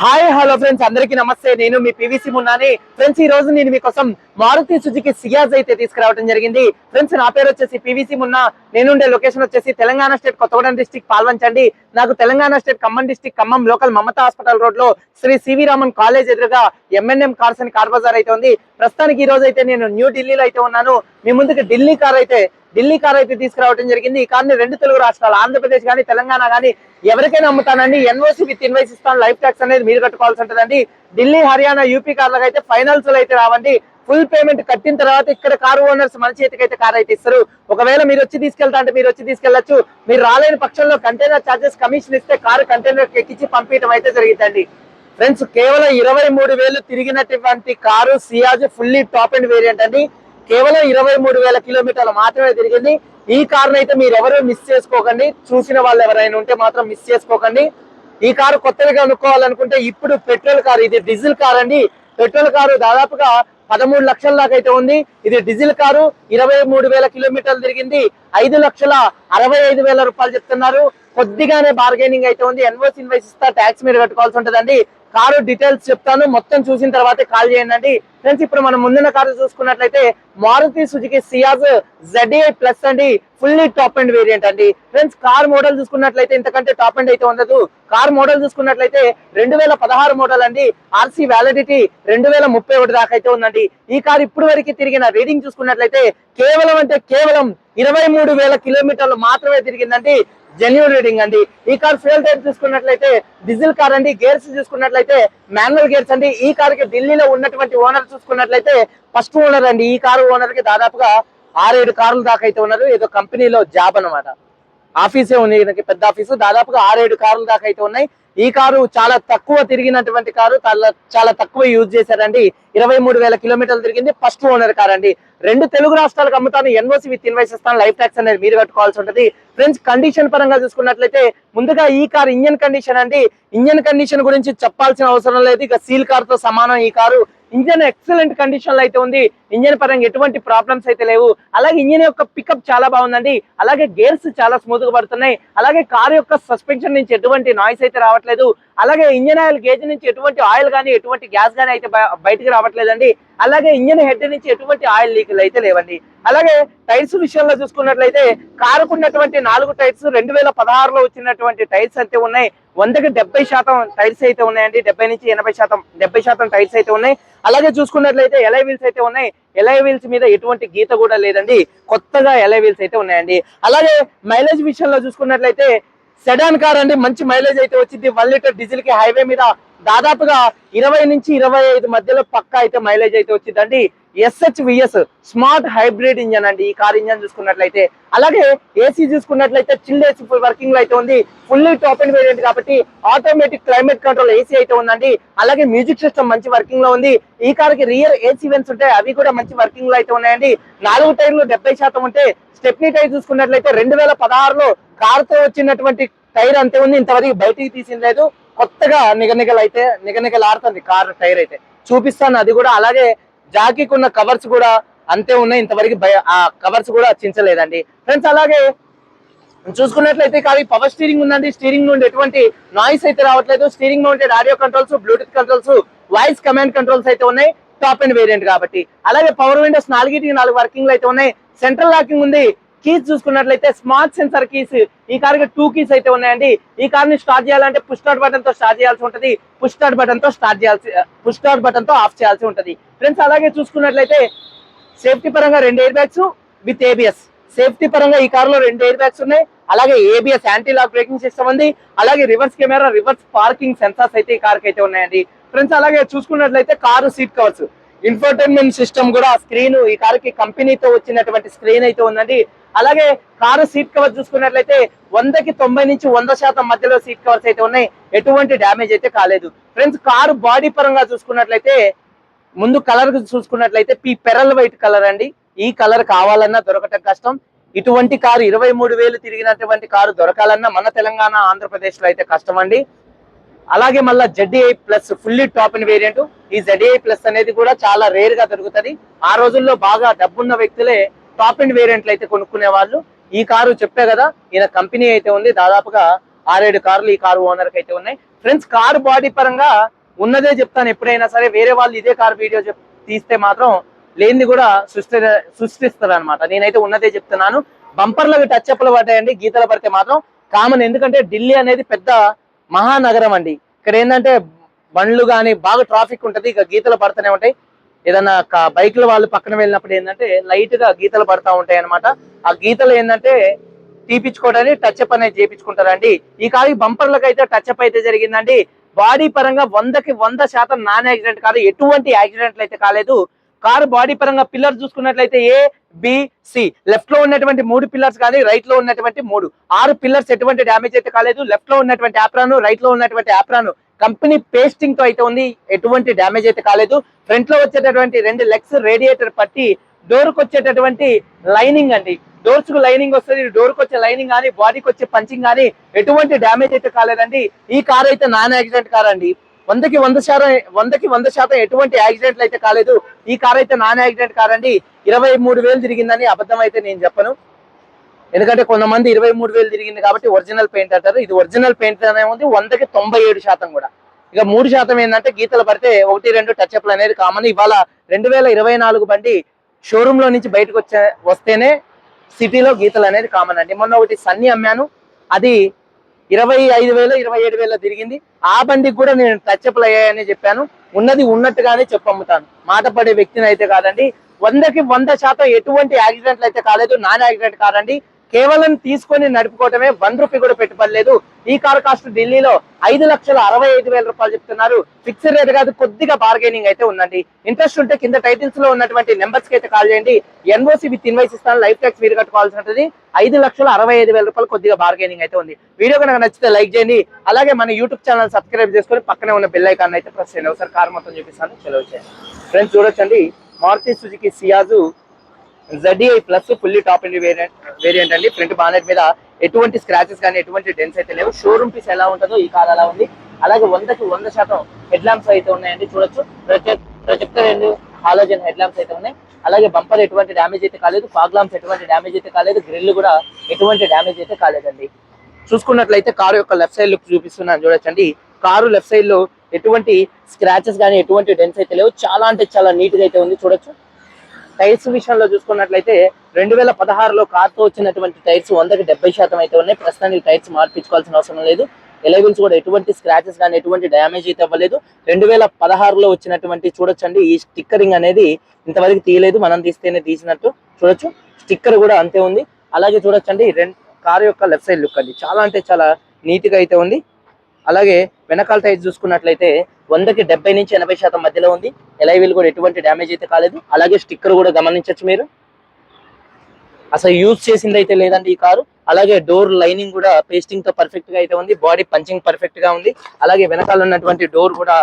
Hi hello friends అందరికీ నమస్తే. నేను మీ పివిసి మున్నాని. ఫ్రెండ్స్ ఈ రోజు నేను మీకోసం మారుతి సుజుకి సియాజ్ అయితే తీసుకురావడం జరిగింది. ఫ్రెండ్స్ నా పేరు వచ్చేసి పివిసి మున్నా. నేనుండే లొకేషన్ వచ్చేసి తెలంగాణ స్టేట్ కొత్తగూడెం డిస్టిక్ పాల్వంచండి. నాకు Telangana state Khammam district Khammam local Mamata hospital రోడ్లో శ్రీ సివి రామన్ కాలేజ్ ఎదురుగా ఎంఎన్ఎం కార్స్ అని కార్ బజార్ అయితే ఉంది. ప్రస్తుతానికి ఈ రోజు అయితే నేను న్యూ ఢిల్లీలో అయితే ఉన్నాను. మీ ముందుకు ఢిల్లీ కార్ అయితే ఢిల్లీ కార్ అయితే తీసుకురావడం జరిగింది. ఈ కార్ని రెండు తెలుగు రాష్ట్రాలు ఆంధ్రప్రదేశ్ కానీ తెలంగాణ కానీ ఎవరికైనా అమ్ముతానండి. ఎన్ఓసి విత్ ఇన్వైస్ ఇస్తాను. లైఫ్ ట్యాక్స్ అనేది మీరు కట్టుకోవాల్సి ఉంటుందండి. ఢిల్లీ హర్యానా యూపీ కార్లకు అయితే ఫైనల్స్లో అయితే రావండి. ఫుల్ పేమెంట్ కట్టిన తర్వాత ఇక్కడ కారు ఓనర్స్ మన చేతికి అయితే కార్ అయితే ఇస్తారు. ఒకవేళ మీరు వచ్చి తీసుకెళ్తా అంటే మీరు వచ్చి తీసుకెళ్ళొచ్చు మీరు రాలేని పక్షంలో కంటైనర్ చార్జెస్ కమిషన్ ఇస్తే కారు కంటైనర్ ఎక్కించి పంపించడం అయితే జరిగిందండి. ఫ్రెండ్స్ కేవలం ఇరవై మూడు వేలు తిరిగినటువంటి car Ciaz fully top end variant అండి. కేవలం ఇరవై మూడు వేల కిలోమీటర్లు మాత్రమే తిరిగింది. ఈ కారును అయితే మీరు ఎవరు మిస్ చేసుకోకండి. చూసిన వాళ్ళు ఎవరైనా ఉంటే మాత్రం మిస్ చేసుకోకండి. ఈ కారు కొత్తగా కొనుక్కోవాలనుకుంటే ఇప్పుడు పెట్రోల్ కారు ఇది డీజిల్ కార్ అండి. పెట్రోల్ కారు దాదాపుగా పదమూడు లక్షల దాకా అయితే ఉంది. ఇది డీజిల్ కారు ఇరవై మూడు వేల కిలోమీటర్లు తిరిగింది. ఐదు లక్షల అరవై ఐదు వేల రూపాయలు చెప్తున్నారు. కొద్దిగానే బార్గెనింగ్ అయితే ఉంది. ఎన్వోస్ ఇన్వైస్ ఇస్తా ట్యాక్స్ మీరు కట్టుకోవాల్సి ఉంటుందండి. కారు డీటెయిల్స్ చెప్తాను. మొత్తం చూసిన తర్వాత కాల్ చేయండి. ఫ్రెండ్స్ ఇప్పుడు మనం ముందున్న కారు చూసుకున్నట్లయితే Maruti Suzuki Ciaz ZA plus అండి. ఫుల్లీ టాప్ అండ్ వేరియంట్ అండి. ఫ్రెండ్స్ కార్ మోడల్ చూసుకున్నట్లయితే ఇంతకంటే టాప్ అండ్ అయితే ఉండదు. కార్ మోడల్ చూసుకున్నట్లయితే రెండు వేల పదహారు మోడల్ అండి. ఆర్సీ వ్యాలిడిటీ రెండు వేల ముప్పై ఒకటి దాకా అయితే ఉందండి. ఈ కార్ ఇప్పుడు వరకు తిరిగిన రీడింగ్ చూసుకున్నట్లయితే కేవలం అంటే కేవలం ఇరవై మూడు వేల కిలోమీటర్లు మాత్రమే తిరిగిందండి. జెన్యున్ రీడింగ్ అండి. ఈ కార్ ఫ్యూల్ టైప్ చూసుకున్నట్లయితే డీజిల్ కార్ అండి గేర్స్ చూసుకున్నట్లయితే మాన్యువల్ గేర్స్ అండి. ఈ కార్కి ఢిల్లీలో ఉన్నటువంటి ఓనర్ చూసుకున్నట్లయితే ఫస్ట్ ఓనర్ అండి. ఈ కారు ఓనర్కి దాదాపుగా ఆరేడు కార్లు దాకా అయితే ఉన్నారు. ఏదో కంపెనీలో జాబ్ అన్నమాట. ఆఫీసే ఉంది. ఈయనకి పెద్ద ఆఫీసు. దాదాపుగా ఆరేడు కార్లు దాకా అయితే ఉన్నాయి. ఈ కారు చాలా తక్కువ తిరిగినటువంటి కారు. చాలా చాలా తక్కువ యూజ్ చేశారండి. ఇరవై మూడు వేల కిలోమీటర్లు తిరిగింది ఫస్ట్ ఓనర్ కార్ అండి రెండు తెలుగు రాష్ట్రాలకు అమ్ముతాను ఎన్ఓసి విత్ ఇన్వైస్ ఇస్తాను లైఫ్ ట్యాక్స్ అనేది మీరు కట్టుకోవాల్సి ఉంటుంది. ఫ్రెండ్స్ కండిషన్ పరంగా చూసుకున్నట్లయితే ముందుగా ఈ కార్ ఇంజన్ కండిషన్ అండి. ఇంజన్ కండిషన్ గురించి చెప్పాల్సిన అవసరం లేదు. ఇక సీల్ కార్తో సమానం ఈ కారు. ఇంజన్ ఎక్సలెంట్ కండిషన్లో అయితే ఉంది. ఇంజన్ పరంగా ఎటువంటి ప్రాబ్లమ్స్ అయితే లేవు. అలాగే ఇంజన్ యొక్క పికప్ చాలా బాగుందండి. అలాగే గేర్స్ చాలా స్మూత్గా పడుతున్నాయి. అలాగే కార్ యొక్క సస్పెన్షన్ నుంచి ఎటువంటి నాయిస్ అయితే రావట్లేదు. అలాగే ఇంజన్ ఆయిల్ గేజ్ నుంచి ఎటువంటి ఆయిల్ కానీ ఎటువంటి గ్యాస్ కానీ అయితే బయటకు బయటికి రావట్లేదండి. అలాగే ఇంజన్ హెడ్ నుంచి ఎటువంటి ఆయిల్ లీకులు అయితే లేవండి. అలాగే టైర్స్ విషయంలో చూసుకున్నట్లయితే కారుకు ఉన్నటువంటి నాలుగు టైర్స్ రెండు వేల పదహారులో వచ్చినటువంటి టైర్స్ అయితే ఉన్నాయి. వందకి డెబ్బై శాతం టైర్స్ అయితే ఉన్నాయండి. డెబ్బై నుంచి ఎనభై శాతం డెబ్బై శాతం టైర్స్ అయితే ఉన్నాయి. అలాగే చూసుకున్నట్లయితే ఎలై వీల్స్ అయితే ఉన్నాయి. ఎలై వీల్స్ మీద ఎటువంటి గీత కూడా లేదండి. కొత్తగా ఎలై వీల్స్ అయితే ఉన్నాయండి. అలాగే మైలేజ్ విషయంలో చూసుకున్నట్లయితే సెడాన్ కార్ అండి. మంచి మైలేజ్ అయితే వచ్చింది. వన్ లీటర్ డీజిల్కి హైవే మీద దాదాపుగా ఇరవై నుంచి ఇరవై ఐదు మధ్యలో పక్కా అయితే మైలేజ్ అయితే వచ్చిందండి. SH VS smart hybrid engine అండి. ఈ కార్ ఇంజన్ చూసుకున్నట్లయితే. అలాగే ఏసీ చూసుకున్నట్లయితే చిల్ ఏసీ ఫుల్ వర్కింగ్లో అయితే ఉంది. ఫుల్లీ టాప్ అండ్ వేరియంట్ కాబట్టి ఆటోమేటిక్ క్లైమేట్ కంట్రోల్ ఏసీ అయితే ఉందండి. అలాగే మ్యూజిక్ సిస్టమ్ మంచి వర్కింగ్లో ఉంది. ఈ కార్కి రియర్ ఏసీ వెన్స్ ఉంటాయి అవి కూడా మంచి వర్కింగ్లో అయితే ఉన్నాయండి. నాలుగు టైర్లు డెబ్బై శాతం ఉంటే స్టెప్నీ టైర్ చూసుకున్నట్లయితే రెండు వేల పదహారులో కార్తో వచ్చినటువంటి టైర్ అంతే ఉంది. ఇంతవరకు బయటికి తీసింది లేదు. కొత్తగా నిగనిగలు అయితే నిగనిగలాడుతుంది కార్ టైర్ అయితే. చూపిస్తాను అది కూడా అలాగే జాకీకి ఉన్న కవర్స్ కూడా అంతే ఉన్నాయి. ఇంతవరకు భయ ఆ కవర్స్ కూడా చించలేదండి. ఫ్రెండ్స్ అలాగే చూసుకున్నట్లయితే కానీ పవర్ స్టీరింగ్ ఉందండి. స్టీరింగ్ నుండి ఎటువంటి నాయిస్ అయితే రావట్లేదు. Steering mounted audio controls bluetooth controls voice command controls అయితే ఉన్నాయి. టాప్ అండ్ వేరియంట్ కాబట్టి. అలాగే పవర్ విండోస్ నాలుగిటికి నాలుగు వర్కింగ్లు అయితే ఉన్నాయి. సెంట్రల్ లాకింగ్ ఉంది. కీస్ చూసుకున్నట్లయితే స్మార్ట్ సెన్సర్ కీస్ ఈ కార్కి టూ కీస్ అయితే ఉన్నాయండి. ఈ కార్ని స్టార్ట్ చేయాలంటే పుష్ స్టార్ట్ బటన్తో స్టార్ట్ చేయాల్సి ఉంటది. పుష్ స్టార్ట్ బటన్తో స్టార్ట్ చేయాల్సి పుష్ స్టార్ట్ బటన్తో ఆఫ్ చేయాల్సి ఉంటది. ఫ్రెండ్స్ అలాగే చూసుకున్నట్లయితే సేఫ్టీ పరంగా రెండు air bags with ABS safety పరంగా ఈ కార్లో రెండు ఎయిర్ బ్యాగ్స్ ఉన్నాయి. అలాగే ABS anti lock braking system ఉంది. అలాగే reverse camera reverse parking sensors అయితే ఈ కార్కి అయితే ఉన్నాయండి. ఫ్రెండ్స్ అలాగే చూసుకున్నట్లయితే car seat covers. Infotainment system కూడా స్క్రీన్ ఈ కారుకి కంపెనీతో వచ్చినటువంటి స్క్రీన్ అయితే ఉందండి. అలాగే కారు సీట్ కవర్ చూసుకున్నట్లయితే వందకి తొంభై నుంచి వంద శాతం మధ్యలో సీట్ కవర్స్ అయితే ఉన్నాయి. ఎటువంటి డ్యామేజ్ అయితే కాలేదు. ఫ్రెండ్స్ కారు బాడీ పరంగా చూసుకున్నట్లయితే ముందు కలర్ చూసుకున్నట్లయితే పీ పెరల్ వైట్ కలర్ అండి. ఈ కలర్ కావాలన్నా దొరకటం కష్టం. ఇటువంటి కారు ఇరవై మూడు వేలు తిరిగినటువంటి కారు దొరకాలన్నా మన తెలంగాణ ఆంధ్రప్రదేశ్లో అయితే కష్టం అండి. అలాగే మళ్ళా ZDI plus fully top end variant ఈ జడ్డీఐ ప్లస్ అనేది కూడా చాలా రేర్గా దొరుకుతది. ఆ రోజుల్లో బాగా డబ్బున్న వ్యక్తులే టాప్ అండ్ వేరియంట్లు అయితే కొనుక్కునే వాళ్ళు ఈ కారు చెప్పే కదా ఈయన కంపెనీ అయితే ఉంది. దాదాపుగా ఆరేడు కార్లు ఈ కారు ఓనర్కి అయితే ఉన్నాయి. ఫ్రెండ్స్ కారు బాడీ పరంగా ఉన్నదే చెప్తాను. ఎప్పుడైనా సరే వేరే వాళ్ళు ఇదే కారు వీడియో తీస్తే మాత్రం లేనిది కూడా సృష్టి సృష్టిస్తారు అనమాట నేనైతే ఉన్నదే చెప్తున్నాను. బంపర్లకు టచ్ అప్లు పడ్డాయండి. గీతలు పడితే మాత్రం కామన్. ఎందుకంటే ఢిల్లీ అనేది పెద్ద మహానగరం అండి. ఇక్కడ ఏంటంటే బండ్లు కానీ బాగా ట్రాఫిక్ ఉంటది ఇక గీతలు పడుతూనే ఉంటాయి. ఏదన్నా బైక్ల వాళ్ళు పక్కన వెళ్ళినప్పుడు ఏంటంటే లైట్గా గీతలు పడతా ఉంటాయి అనమాట ఆ గీతలు ఏంటంటే తీపించుకోవడానికి టచ్ అప్ అనేది చేపించుకుంటారండి ఈ కారు బంపర్లకు అయితే టచ్ అప్ అయితే జరిగిందండి. బాడీ పరంగా వందకి వంద శాతం నాన్ యాక్సిడెంట్ కాదు ఎటువంటి యాక్సిడెంట్లు అయితే కాలేదు. కారు బాడీ పరంగా పిల్లర్ చూసుకున్నట్లయితే ఏ బిసి లెఫ్ట్లో ఉన్నటువంటి మూడు పిల్లర్స్ కానీ రైట్లో ఉన్నటువంటి మూడు. ఆరు పిల్లర్స్ ఎటువంటి డ్యామేజ్ అయితే కాలేదు. లెఫ్ట్లో ఉన్నటువంటి యాప్రాను రైట్లో ఉన్నటువంటి యాప్రాను కంపెనీ పేస్టింగ్తో అయితే ఉంది ఎటువంటి డ్యామేజ్ అయితే కాలేదు. ఫ్రంట్లో వచ్చేటటువంటి రెండు లెగ్స్ రేడియేటర్ పట్టి డోర్కు వచ్చేటటువంటి లైనింగ్ అండి. డోర్స్కు లైనింగ్ వస్తుంది డోర్కు వచ్చే లైనింగ్ కానీ బాడీకి వచ్చే పంచింగ్ కానీ ఎటువంటి డ్యామేజ్ అయితే కాలేదండి. ఈ కార్ అయితే నాన్ యాక్సిడెంట్ కార్ అండి. వందకి వంద శాతం వందకి వంద శాతం ఎటువంటి యాక్సిడెంట్లు అయితే కాలేదు. ఈ కార్ అయితే నాన్ యాక్సిడెంట్ కార్ అండి. ఇరవై మూడు వేలు తిరిగిందని అబద్ధం అయితే నేను చెప్పను. ఎందుకంటే కొంతమంది ఇరవై మూడు వేలు తిరిగింది కాబట్టి ఒరిజినల్ పెయింట్ అంటారు. ఇది ఒరిజినల్ పెయింట్ అనే ఉంది. వందకి తొంభై ఏడు శాతం కూడా. ఇక మూడు శాతం ఏంటంటే గీతలు పడితే ఒకటి రెండు టచ్ అప్లు అనేది కామన్. ఇవాళ రెండు వేల ఇరవై నాలుగు బండి షోరూమ్లో నుంచి బయటకు వచ్చే వస్తేనే సిటీలో గీతలు అనేది కామన్ అండి. మొన్న ఒకటి సన్నీ అమ్మాను. అది ఇరవై ఐదు వేలు ఇరవై ఏడు వేల తిరిగింది. ఆ బండికి కూడా నేను టచ్ అప్లు అయ్యాయని చెప్పాను. ఉన్నది ఉన్నట్టుగానే చెప్పమ్ముతాను. మాట పడే వ్యక్తిని అయితే కాదండి. వందకి వంద శాతం ఎటువంటి యాక్సిడెంట్లు అయితే కాలేదు. నాన్ యాక్సిడెంట్ కాదండి. కేవలం తీసుకొని నడుపుకోవటమే వన్ రూపీ కూడా పెట్టుబడలేదు. ఈ కార్ కాస్ట్ ఢిల్లీలో ఐదు లక్షల అరవై ఐదు వేల రూపాయలు చెప్తున్నారు. ఫిక్స్డ్ రేట్ కాదు కొద్దిగా బార్గెనింగ్ అయితే ఉందండి. ఇంట్రెస్ట్ ఉంటే కింద టైటిల్స్లో ఉన్నటువంటి నెంబర్స్కి అయితే కాల్ చేయండి. ఎన్ఓసి విత్ ఇన్వైస్ ఇస్తాను లైఫ్ ట్యాక్స్ మీరు కట్టుకోవాల్సి ఉంటుంది ఐదు లక్షల అరవై ఐదు వేల రూపాయలు కొద్దిగా బార్గెనింగ్ అయితే ఉంది. వీడియో కనుక నచ్చితే లైక్ చేయండి. అలాగే మన యూట్యూబ్ ఛానల్ సబ్స్క్రైబ్ చేసుకొని పక్కనే ఉన్న బెల్ ఐకాన్ అయితే ప్రెస్ చేయండి. ఒకసారి కార్ మొత్తం చూపిస్తాను. సెలవు చేయండి. ఫ్రెండ్స్ చూడొచ్చండి. Maruti Suzuki Ciaz ZDI plus fully top end variant variant అండి. ఫ్రంట్ బానెట్ మీద ఎటువంటి స్క్రాచెస్ కానీ ఎటువంటి డెన్స్ అయితే లేవు. షోరూమ్ పీస్ ఎలా ఉంటుందో ఈ కార్ అలా ఉంది. అలాగే వందకి వంద శాతం హెడ్ ల్యాంప్స్ అయితే ఉన్నాయండి. చూడొచ్చు. ప్రొజెక్టర్ రెండు హాలోజన్ హెడ్ ల్యాంప్స్ అయితే ఉన్నాయి. అలాగే బంపర్ ఎటువంటి డ్యామేజ్ అయితే కాలేదు. ఫాగ్ ల్యాంప్స్ ఎటువంటి డ్యామేజ్ అయితే కాలేదు. గ్రిల్ కూడా ఎటువంటి డ్యామేజ్ అయితే కాలేదండి. చూసుకున్నట్లయితే కారు యొక్క లెఫ్ట్ సైడ్ లుక్ చూపిస్తున్నాను. చూడొచ్చండి. కారు లెఫ్ట్ సైడ్లో ఎటువంటి స్క్రాచెస్ కానీ ఎటువంటి డెన్స్ అయితే లేవు. చాలా అంటే చాలా నీట్గా అయితే ఉంది. చూడొచ్చు. టైర్స్ విషయంలో చూసుకున్నట్లయితే రెండు వేల పదహారులో కార్తో వచ్చినటువంటి టైర్స్ వందకి డెబ్బై శాతం అయితే ఉన్నాయి. ప్రస్తుతానికి టైర్స్ మార్పించుకోవాల్సిన అవసరం లేదు. ఎలైవిల్స్ కూడా ఎటువంటి స్క్రాచెస్ కానీ ఎటువంటి డ్యామేజ్ అయితే అవ్వలేదు. రెండు వేల పదహారులో వచ్చినటువంటి చూడొచ్చండి ఈ స్టిక్కరింగ్ అనేది ఇంతవరకు తీయలేదు. మనం తీస్తేనే తీసినట్టు చూడొచ్చు. స్టిక్కర్ కూడా అంతే ఉంది. అలాగే చూడొచ్చండి రెండు కార్ యొక్క లెఫ్ట్ సైడ్ లుక్ అండి. చాలా అంటే చాలా నీట్గా అయితే ఉంది. అలాగే వెనకాల టైర్ చూసుకున్నట్లయితే వందకి డెబ్బై నుంచి ఎనభై శాతం మధ్యలో ఉంది. ఎలైవీల్ కూడా ఎటువంటి డ్యామేజ్ అయితే కాలేదు. అలాగే స్టిక్కర్ కూడా గమనించవచ్చు మీరు. అసలు యూజ్ చేసింది అయితే లేదండి ఈ కారు. అలాగే డోర్ లైనింగ్ కూడా పేస్టింగ్తో పర్ఫెక్ట్గా అయితే ఉంది. బాడీ పంచింగ్ పర్ఫెక్ట్గా ఉంది. అలాగే వెనకాల ఉన్నటువంటి డోర్ కూడా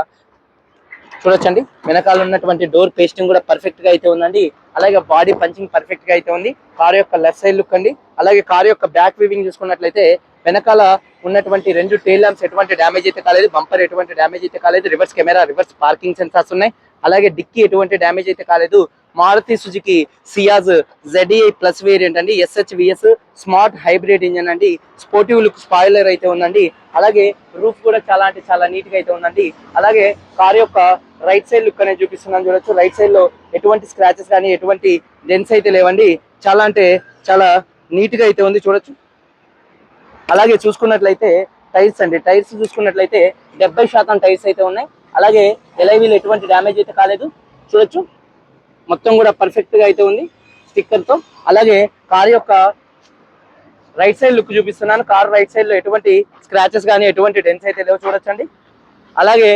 చూడొచ్చండి. వెనకాల ఉన్నటువంటి డోర్ పేస్టింగ్ కూడా పర్ఫెక్ట్గా అయితే ఉందండి. అలాగే బాడీ పంచింగ్ పర్ఫెక్ట్గా అయితే ఉంది. కార్ యొక్క లెఫ్ట్ సైడ్ లుక్ అండి. అలాగే కార్ యొక్క బ్యాక్ వీవింగ్ చూసుకున్నట్లయితే వెనకాల ఉన్నటువంటి రెండు టైల్ ల్యాంప్స్ ఎటువంటి డ్యామేజ్ అయితే కాలేదు బంపర్ ఎటువంటి డ్యామేజ్ అయితే కాలేదు reverse camera reverse parking sensors ఉన్నాయి. అలాగే డిక్కీ ఎటువంటి డ్యామేజ్ అయితే కాలేదు. Maruti Suzuki Ciaz ZDI plus variant అండి ఎస్హెచ్విఎస్ స్మార్ట్ హైబ్రిడ్ ఇంజన్ అండి స్పోర్టివ్ లుక్ స్పాయిలర్ అయితే ఉందండి. అలాగే రూఫ్ కూడా చాలా అంటే చాలా నీట్గా అయితే ఉందండి. అలాగే కార్ యొక్క రైట్ సైడ్ లుక్ అనేది చూపిస్తున్నాను చూడొచ్చు. రైట్ సైడ్లో ఎటువంటి స్క్రాచెస్ కానీ ఎటువంటి డెన్స్ అయితే లేవండి. చాలా అంటే చాలా నీట్గా అయితే ఉంది చూడొచ్చు. అలాగే చూసుకున్నట్లయితే టైర్స్ అండి. టైర్స్ చూసుకున్నట్లయితే డెబ్బై శాతం టైర్స్ అయితే ఉన్నాయి. అలాగే ఎలైవీలు ఎటువంటి డ్యామేజ్ అయితే కాలేదు. చూడొచ్చు. మొత్తం కూడా పర్ఫెక్ట్గా అయితే ఉంది స్టిక్కర్తో అలాగే కార్ యొక్క రైట్ సైడ్ లుక్ చూపిస్తున్నాను. కార్ రైట్ సైడ్లో ఎటువంటి స్క్రాచెస్ కానీ ఎటువంటి డెన్స్ అయితే లేవు. చూడొచ్చండి. అలాగే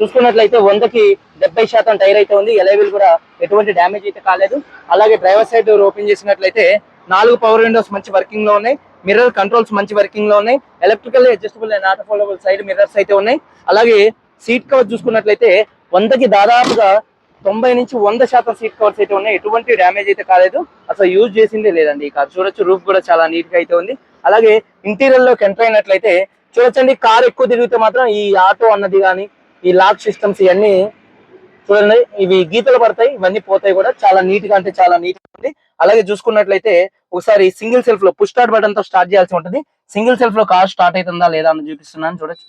చూసుకున్నట్లయితే వందకి డెబ్బై శాతం టైర్ అయితే ఉంది. ఎలైవీలు కూడా ఎటువంటి డ్యామేజ్ అయితే కాలేదు. అలాగే డ్రైవర్ సైడ్ ఓపెన్ చేసినట్లయితే నాలుగు పవర్ విండోస్ మంచి వర్కింగ్లో ఉన్నాయి. మిర్రర్ కంట్రోల్స్ మంచి వర్కింగ్లో ఉన్నాయి. Electrical adjustable and not foldable side mirrors అయితే ఉన్నాయి. అలాగే సీట్ కవర్ చూసుకున్నట్లయితే వందకి దాదాపుగా తొంభై నుంచి వంద శాతం సీట్ కవర్స్ అయితే ఉన్నాయి. ఎటువంటి డ్యామేజ్ అయితే కాలేదు. అసలు యూజ్ చేసిందే లేదండి ఈ కార్. చూడొచ్చు రూఫ్ కూడా చాలా నీట్గా అయితే ఉంది. అలాగే ఇంటీరియర్లోకి ఎంటర్ అయినట్లయితే చూడొచ్చండి కార్ ఎక్కువ తిరిగితే మాత్రం ఈ ఆటో అన్నది కానీ ఈ లాక్ సిస్టమ్స్ ఇవన్నీ చూడండి ఇవి గీతలు పడతాయి ఇవన్నీ పోతాయి కూడా. చాలా నీట్గా అంటే చాలా నీట్గా ఉంది. అలాగే చూసుకున్నట్లయితే ఒకసారి సింగిల్ సెల్ఫ్లో పుష్ స్టార్ట్ బటన్తో స్టార్ట్ చేయాల్సి ఉంటుంది. సింగిల్ సెల్ఫ్లో కార్ స్టార్ట్ అవుతుందా లేదా అని చూపిస్తున్నాను చూడొచ్చు.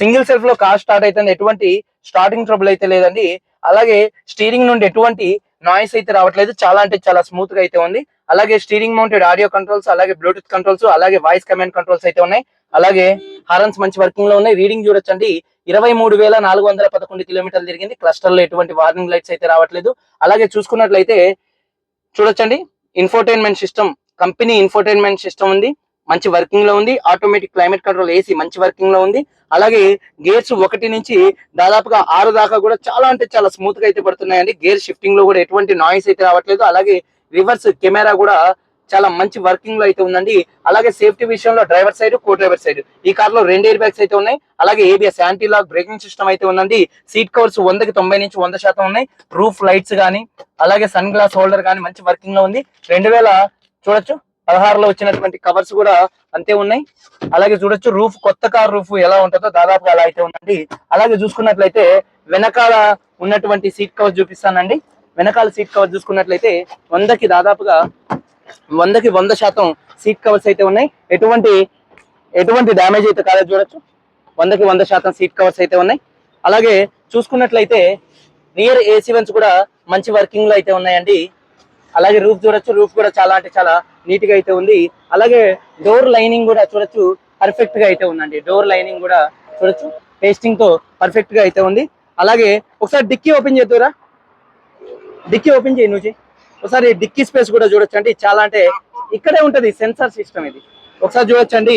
సింగిల్ సెల్ఫ్లో కార్ స్టార్ట్ అయితే ఎటువంటి స్టార్టింగ్ ట్రబుల్ అయితే లేదండి. అలాగే స్టీరింగ్ నుండి ఎటువంటి నాయిస్ అయితే రావట్లేదు. చాలా అంటే చాలా స్మూత్గా అయితే ఉంది. అలాగే స్టీరింగ్ మౌంటెడ్ ఆడియో కంట్రోల్స్ అలాగే బ్లూటూత్ కంట్రోల్స్ అలాగే వాయిస్ కమాండ్ కంట్రోల్స్ అయితే ఉన్నాయి. అలాగే హారన్స్ మంచి వర్కింగ్లో ఉన్నాయి. రీడింగ్ చూడొచ్చండి. ఇరవై మూడు వేల నాలుగు వందల పదకొండు కిలోమీటర్లు తిరిగింది. క్లస్టర్లో ఎటువంటి వార్నింగ్ లైట్స్ అయితే రావట్లేదు. అలాగే చూసుకున్నట్లయితే చూడొచ్చండి. Infotainment system company infotainment system ఉంది. మంచి వర్కింగ్లో ఉంది. ఆటోమేటిక్ క్లైమేట్ కంట్రోల్ ఏసీ మంచి వర్కింగ్లో ఉంది. అలాగే గేర్స్ ఒకటి నుంచి దాదాపుగా ఆరు దాకా కూడా చాలా అంటే చాలా స్మూత్గా అయితే పడుతున్నాయండి. గేర్ షిఫ్టింగ్లో కూడా ఎటువంటి నాయిస్ అయితే రావట్లేదు. అలాగే రివర్స్ కెమెరా కూడా చాలా మంచి వర్కింగ్లో అయితే ఉందండి. అలాగే సేఫ్టీ విషయంలో driver side co driver side ఈ కార్లో రెండు ఎయిర్ బ్యాగ్స్ అయితే ఉన్నాయి. అలాగే ABS anti lock braking system అయితే ఉందండి. సీట్ కవర్స్ వందకి తొంభై నుంచి వంద శాతం ఉన్నాయి. రూఫ్ లైట్స్ గానీ అలాగే సన్ గ్లాస్ హోల్డర్ గానీ మంచి వర్కింగ్లో ఉంది. రెండు వేల చూడొచ్చు పదహారులో వచ్చినటువంటి కవర్స్ కూడా అంతే ఉన్నాయి. అలాగే చూడొచ్చు రూఫ్ కొత్త కార్ రూఫ్ ఎలా ఉంటుందో దాదాపుగా అలా అయితే ఉందండి. అలాగే చూసుకున్నట్లయితే వెనకాల ఉన్నటువంటి సీట్ కవర్ చూపిస్తానండి. వెనకాల సీట్ కవర్ చూసుకున్నట్లయితే వందకి దాదాపుగా వందకి వంద శాతం సీట్ కవర్స్ అయితే ఉన్నాయి. ఎటువంటి ఎటువంటి డ్యామేజ్ అయితే కాలేదు చూడొచ్చు. వందకి వంద శాతం సీట్ కవర్స్ అయితే ఉన్నాయి. అలాగే చూసుకున్నట్లయితే రియర్ ఏసీ వెన్స్ కూడా మంచి వర్కింగ్లో అయితే ఉన్నాయండి. అలాగే రూఫ్ చూడొచ్చు. రూఫ్ కూడా చాలా అంటే చాలా నీట్గా అయితే ఉంది. అలాగే డోర్ లైనింగ్ కూడా చూడొచ్చు. పర్ఫెక్ట్గా అయితే ఉందండి. డోర్ లైనింగ్ కూడా చూడొచ్చు. పేస్టింగ్తో పర్ఫెక్ట్గా అయితే ఉంది. అలాగే ఒకసారి డిక్కీ ఓపెన్ చేద్దురా. డిక్కీ ఓపెన్ చేయి నువ్వు ఒకసారి డిక్కీ స్పేస్ కూడా చూడొచ్చు అండి చాలా అంటే ఇక్కడే ఉంటది సెన్సార్ సిస్టమ్ ఇది. ఒకసారి చూడొచ్చండి.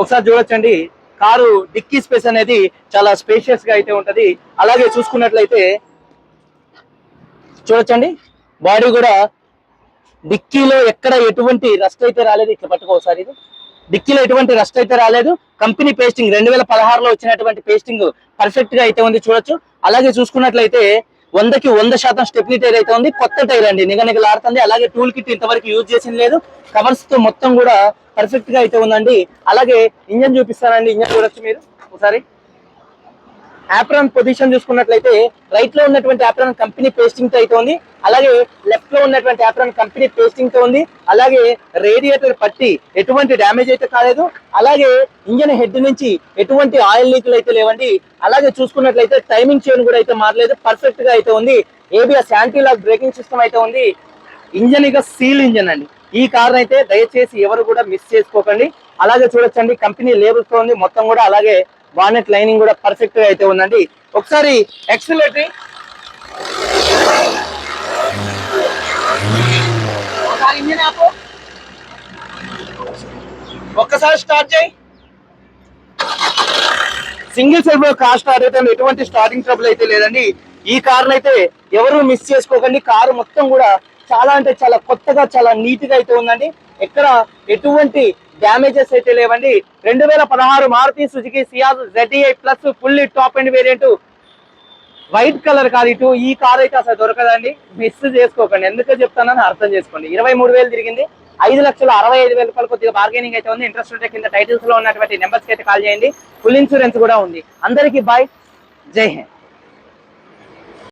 ఒకసారి చూడొచ్చండి. కారు డిక్కీ స్పేస్ అనేది చాలా స్పేషియస్గా అయితే ఉంటది. అలాగే చూసుకున్నట్లయితే చూడొచ్చండి. బాడీ కూడా డిక్కీలో ఎక్కడ ఎటువంటి రస్ట్ అయితే రాలేదు ఇట్లా పట్టుకోసారి ఇది. డిక్కీలో ఎటువంటి రస్ట్ అయితే రాలేదు. కంపెనీ పేస్టింగ్ రెండు వేల పదహారులో వచ్చినటువంటి పేస్టింగ్ పర్ఫెక్ట్గా అయితే ఉంది చూడొచ్చు. అలాగే చూసుకున్నట్లయితే వందకి వంద శాతం స్టెప్నీ టైర్ అయితే ఉంది. కొత్త టైర్ అండి. నిగ నిగలాడుతుంది అలాగే టూల్ కిట్ ఇంతవరకు యూజ్ చేసింది లేదు. కవర్స్తో మొత్తం కూడా పర్ఫెక్ట్గా అయితే ఉందండి. అలాగే ఇంజన్ చూపిస్తానండి. ఇంజన్ చూడొచ్చు మీరు ఒకసారి ఆప్రాన్ పొజిషన్ చూసుకున్నట్లయితే రైట్లో ఉన్నటువంటి ఆప్రాన్ కంపెనీ పేస్టింగ్తో అయితే ఉంది. అలాగే లెఫ్ట్లో ఉన్నటువంటి ఆప్రాన్ కంపెనీ పేస్టింగ్తో ఉంది. అలాగే రేడియేటర్ పట్టి ఎటువంటి డ్యామేజ్ అయితే కాలేదు. అలాగే ఇంజన్ హెడ్ నుంచి ఎటువంటి ఆయిల్ లీకులు అయితే లేవండి. అలాగే చూసుకున్నట్లయితే టైమింగ్ చైన్ కూడా అయితే మారలేదు. పర్ఫెక్ట్గా అయితే ఉంది. ABS anti lock braking system అయితే ఉంది. ఇంజన్ ఇక సీల్ ఇంజన్ అండి. ఈ కార్ అయితే దయచేసి ఎవరు కూడా మిస్ చేసుకోకండి. అలాగే చూడొచ్చండి. కంపెనీ లేబుల్స్తో ఉంది. మొత్తం కూడా అలాగే బానెట్ లైనింగ్ కూడా పర్ఫెక్ట్గా అయితే ఉందండి. ఒకసారి ఎక్సలేటరీ ఒకసారి ఒక్కసారి స్టార్ట్ చేయి. సింగిల్ సెల్ఫ్లో కార్ స్టార్ట్ అయితే ఎటువంటి స్టార్టింగ్ ట్రబుల్ అయితే లేదండి. ఈ కార్లు అయితే ఎవరు మిస్ చేసుకోకండి. కారు మొత్తం కూడా చాలా అంటే చాలా కొత్తగా చాలా నీట్గా అయితే ఉందండి. ఎక్కడ ఎటువంటి డ్యామేజెస్ అయితే లేవండి. రెండు వేల పదహారు Maruti Suzuki Ciaz ZEI plus fully top end variant. White colour కాదు ఇటు ఈ కార్ అయితే అసలు దొరకదండి. మిస్ చేసుకోకండి. ఎందుకు చెప్తానని అర్థం చేసుకోండి. ఇరవై మూడు వేలు తిరిగింది. ఐదు లక్షల అరవై ఐదు వేల రూపాయలు కొద్దిగా బార్గెనింగ్ అయితే ఉంది. ఇంట్రెస్ట్ ఉంటే కింద టైటిల్స్లో ఉన్నటువంటి నెంబర్స్కి అయితే కాల్ చేయండి. ఫుల్ ఇన్సూరెన్స్ కూడా ఉంది. అందరికీ బాయ్ జై హింద్.